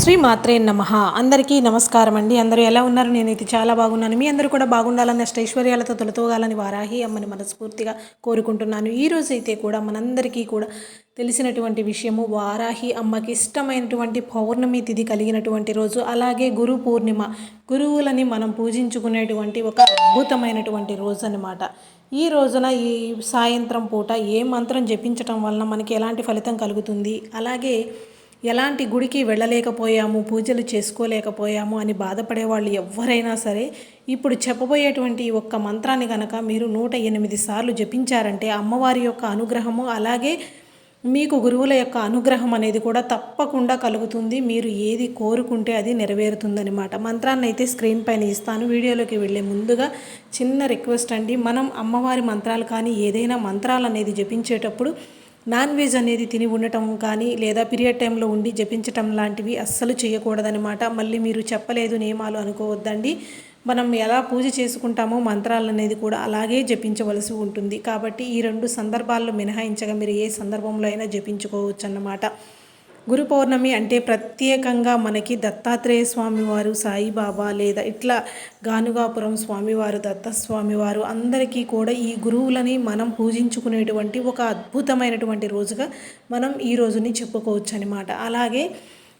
శ్రీ మాత్రే నమ. అందరికీ నమస్కారం అండి. అందరూ ఎలా ఉన్నారు? నేనైతే చాలా బాగున్నాను. మీ అందరూ కూడా బాగుండాలని అష్టైశ్వర్యాలతో తొలతోగాలని వారాహి అమ్మని మనస్ఫూర్తిగా కోరుకుంటున్నాను. ఈ అయితే కూడా మనందరికీ కూడా తెలిసినటువంటి విషయము వారాహి అమ్మకి ఇష్టమైనటువంటి పౌర్ణమి తిథి కలిగినటువంటి రోజు అలాగే గురు పూర్ణిమ. గురువులని మనం పూజించుకునేటువంటి ఒక అద్భుతమైనటువంటి రోజు అనమాట ఈ రోజున ఈ సాయంత్రం పూట ఏ మంత్రం జపించటం వలన మనకి ఎలాంటి ఫలితం కలుగుతుంది? అలాగే ఎలాంటి గుడికి వెళ్ళలేకపోయాము పూజలు చేసుకోలేకపోయాము అని బాధపడే వాళ్ళు ఎవరైనా సరే ఇప్పుడు చెప్పబోయేటువంటి ఒక్క మంత్రాన్ని కనుక మీరు నూట ఎనిమిది సార్లు జపించారంటే అమ్మవారి యొక్క అనుగ్రహము అలాగే మీకు గురువుల యొక్క అనుగ్రహం అనేది కూడా తప్పకుండా కలుగుతుంది. మీరు ఏది కోరుకుంటే అది నెరవేరుతుందనమాట మంత్రాన్ని అయితే స్క్రీన్ పైన ఇస్తాను. వీడియోలోకి వెళ్ళే ముందుగా చిన్న రిక్వెస్ట్ అండి. మనం అమ్మవారి మంత్రాలు కానీ ఏదైనా మంత్రాలు అనేది జపించేటప్పుడు నాన్ వెజ్ అనేది తిని ఉండటం కానీ లేదా పీరియడ్ టైంలో ఉండి జపించటం లాంటివి అస్సలు చేయకూడదనమాట మళ్ళీ మీరు చెప్పలేదు నియమాలు అనుకోవద్దండి. మనం ఎలా పూజ చేసుకుంటామో మంత్రాలు అనేది కూడా అలాగే జపించవలసి ఉంటుంది. కాబట్టి ఈ రెండు సందర్భాల్లో మినహాయించగా మీరు ఏ సందర్భంలో అయినా జపించుకోవచ్చు అన్నమాట గురు పౌర్ణమి అంటే ప్రత్యేకంగా మనకి దత్తాత్రేయ స్వామివారు సాయిబాబా లేదా ఇట్లా గానుగాపురం స్వామివారు దత్తస్వామివారు అందరికీ కూడా ఈ గురువులని మనం పూజించుకునేటువంటి ఒక అద్భుతమైనటువంటి రోజుగా మనం ఈ రోజుని చెప్పుకోవచ్చు అనమాట అలాగే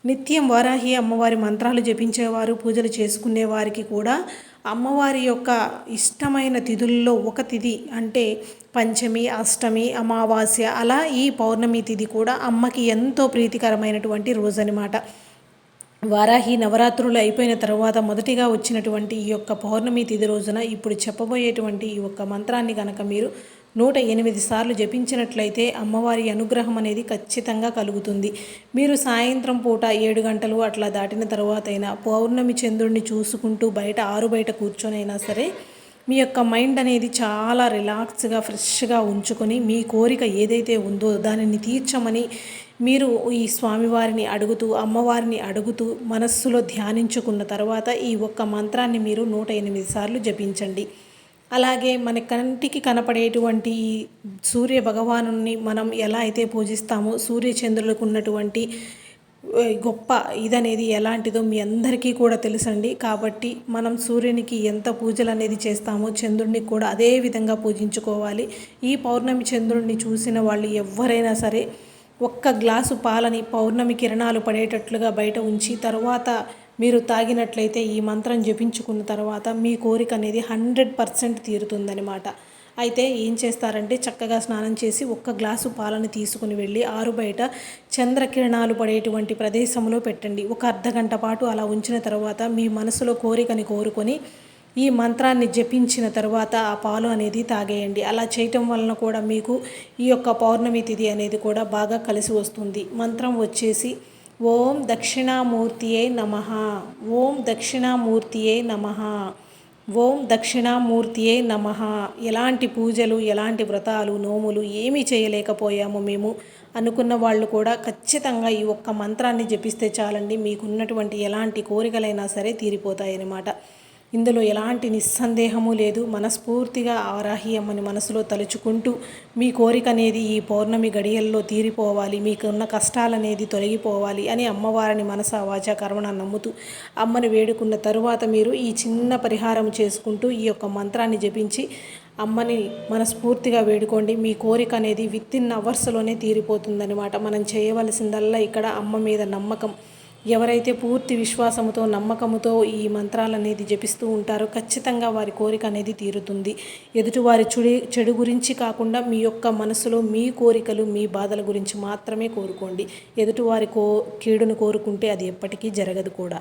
నిత్యం వారాహి అమ్మవారి మంత్రాలు జపించేవారు పూజలు చేసుకునే వారికి కూడా అమ్మవారి యొక్క ఇష్టమైన తిథుల్లో ఒక తిథి అంటే పంచమి అష్టమి అమావాస్య అలా ఈ పౌర్ణమి తిథి కూడా అమ్మకి ఎంతో ప్రీతికరమైనటువంటి రోజు అనమాట వారాహి నవరాత్రులు అయిపోయిన తర్వాత మొదటిగా వచ్చినటువంటి ఈ యొక్క పౌర్ణమి తిథి రోజున ఇప్పుడు చెప్పబోయేటువంటి ఈ యొక్క మంత్రాన్ని కనుక మీరు నూట ఎనిమిది సార్లు జపించినట్లయితే అమ్మవారి అనుగ్రహం అనేది ఖచ్చితంగా కలుగుతుంది. మీరు సాయంత్రం పూట ఏడు గంటలు అట్లా దాటిన తర్వాత అయినా పౌర్ణమి చంద్రుడిని చూసుకుంటూ బయట ఆరు బయట కూర్చొనైనా సరే మీ యొక్క మైండ్ అనేది చాలా రిలాక్స్గా ఫ్రెష్గా ఉంచుకొని మీ కోరిక ఏదైతే ఉందో దానిని తీర్చమని మీరు ఈ స్వామివారిని అడుగుతూ అమ్మవారిని అడుగుతూ మనస్సులో ధ్యానించుకున్న తర్వాత ఈ ఒక్క మంత్రాన్ని మీరు నూట ఎనిమిది సార్లు జపించండి. అలాగే మన కంటికి కనపడేటువంటి సూర్య భగవాను మనం ఎలా అయితే పూజిస్తామో సూర్యచంద్రులకు ఉన్నటువంటి గొప్ప ఇదనేది ఎలాంటిదో మీ అందరికీ కూడా తెలుసండి. కాబట్టి మనం సూర్యునికి ఎంత పూజలు అనేది చేస్తామో చంద్రుడిని కూడా అదే విధంగా పూజించుకోవాలి. ఈ పౌర్ణమి చంద్రుడిని చూసిన వాళ్ళు ఎవరైనా సరే ఒక్క గ్లాసు పాలని పౌర్ణమి కిరణాలు పడేటట్లుగా బయట ఉంచి తర్వాత మీరు తాగినట్లయితే ఈ మంత్రం జపించుకున్న తర్వాత మీ కోరిక అనేది హండ్రెడ్ పర్సెంట్ తీరుతుందనమాట అయితే ఏం చేస్తారంటే చక్కగా స్నానం చేసి ఒక్క గ్లాసు పాలను తీసుకుని వెళ్ళి ఆరు బయట చంద్రకిరణాలు పడేటువంటి ప్రదేశంలో పెట్టండి. ఒక అర్ధగంట పాటు అలా ఉంచిన తర్వాత మీ మనసులో కోరికని కోరుకొని ఈ మంత్రాన్ని జపించిన తర్వాత ఆ పాలు అనేది తాగేయండి. అలా చేయటం వలన కూడా మీకు ఈ యొక్క పౌర్ణమి తిథి అనేది కూడా బాగా కలిసి వస్తుంది. మంత్రం వచ్చేసి ఓం దక్షిణామూర్తియే నమ. ఓం దక్షిణామూర్తియే నమ. ఓం దక్షిణామూర్తియే నమ. ఎలాంటి పూజలు ఎలాంటి వ్రతాలు నోములు ఏమీ చేయలేకపోయాము మేము. అనుకున్న వాళ్ళు కూడా ఖచ్చితంగా ఈ ఒక్క మంత్రాన్ని జపిస్తే చాలండి. మీకున్నటువంటి ఎలాంటి కోరికలైనా సరే తీరిపోతాయన్నమాట. ఇందులో ఎలాంటి నిస్సందేహము లేదు. మనస్ఫూర్తిగా ఆరాహి అమ్మని మనసులో తలుచుకుంటూ మీ కోరిక అనేది ఈ పౌర్ణమి గడియల్లో తీరిపోవాలి. మీకున్న కష్టాలనేది తొలగిపోవాలి అని అమ్మవారిని మనస వాచ కర్మణ నమ్ముతూ అమ్మని వేడుకున్న తరువాత మీరు ఈ చిన్న పరిహారం చేసుకుంటూ ఈ యొక్క మంత్రాన్ని జపించి అమ్మని మనస్ఫూర్తిగా వేడుకోండి. మీ కోరిక అనేది విత్ ఇన్ అవర్స్లోనే తీరిపోతుందనమాట మనం చేయవలసిందల్లా ఇక్కడ అమ్మ మీద నమ్మకం. ఎవరైతే పూర్తి విశ్వాసముతో నమ్మకముతో ఈ మంత్రాలు అనేది జపిస్తూ ఉంటారో ఖచ్చితంగా వారి కోరిక అనేది తీరుతుంది. ఎదుటివారి చుడి చెడు గురించి కాకుండా మీ యొక్క మనసులో మీ కోరికలు మీ బాధల గురించి మాత్రమే కోరుకోండి. ఎదుటివారి కో కీడును కోరుకుంటే అది ఎప్పటికీ జరగదు కూడా.